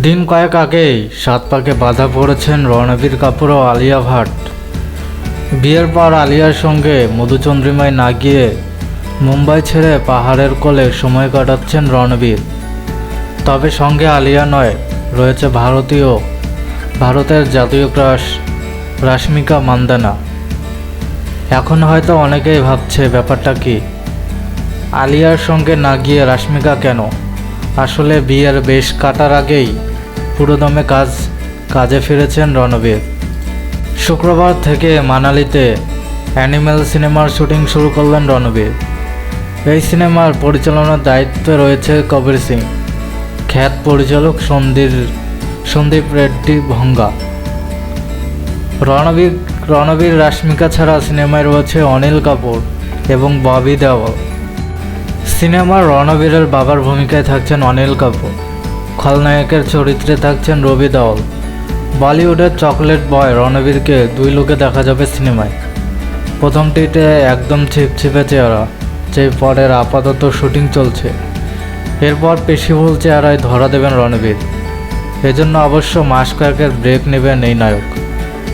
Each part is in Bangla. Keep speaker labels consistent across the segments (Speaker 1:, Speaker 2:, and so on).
Speaker 1: দিন কয়েক আগেই সাত পাকে বাধা পড়েছেন রণবীর কাপুর ও আলিয়া ভাট। বিয়ের পর আলিয়ার সঙ্গে মধুচন্দ্রিমায় না গিয়ে মুম্বাই ছেড়ে পাহাড়ের কোলে সময় কাটাচ্ছেন রণবীর। তবে সঙ্গে আলিয়া নয়, রয়েছে ভারতীয়, ভারতের জাতীয় ক্রাশ, রাশ্মিকা মান্দানা। এখন হয়তো অনেকেই ভাবছে ব্যাপারটা কি? আলিয়ার সঙ্গে না গিয়ে রাশ্মিকা কেন? আসলে বিয়ের বেশ কাটার আগেই পুরোদমে কাজ, কাজে ফিরেছেন রণবীর। শুক্রবার থেকে মানালিতে অ্যানিম্যাল সিনেমার শুটিং শুরু করলেন রণবীর। এই সিনেমার পরিচালনার দায়িত্বে রয়েছে কবির সিং, খ্যাত পরিচালক সন্দীর সন্দীপ রেড্ডি ভঙ্গা। রণবীর রণবীর রাশ্মিকা ছাড়া সিনেমায় রয়েছে অনিল কাপুর এবং ববি দেওয়াল। সিনেমার রণবীরের বাবার ভূমিকায় থাকছেন অনিল কাপুর। খলনায়কের চরিত্রে থাকছেন রবি দেওয়াল বলিউডের চকলেট বয় রণবীরকে দুই লোকে দেখা যাবে সিনেমায়। প্রথমটিতে একদম ছিপছিপে চেহারা যে পরের আপাতত শুটিং চলছে। এরপর পেশিভুল চেহারায় ধরা দেবেন রণবীর। এজন্য অবশ্য মাস কয়েকের ব্রেক নেবেন এই নায়ক।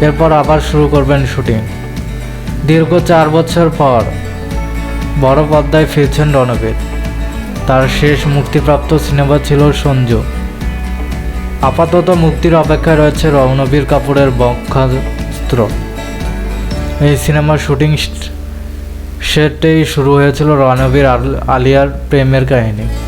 Speaker 1: এরপর আবার শুরু করবেন শুটিং। দীর্ঘ চার বছর পর বড় পর্দায় ফিরছেন রণবীর। তার শেষ মুক্তিপ্রাপ্ত সিনেমা ছিল সঞ্জু। আপাতত মুক্তির অপেক্ষায় রয়েছে রণবীর কাপুরের বক্ষাস্ত্র। এই সিনেমার শুটিং সেটেই শুরু হয়েছিল রণবীর আল- আলিয়ার প্রেমের কাহিনী।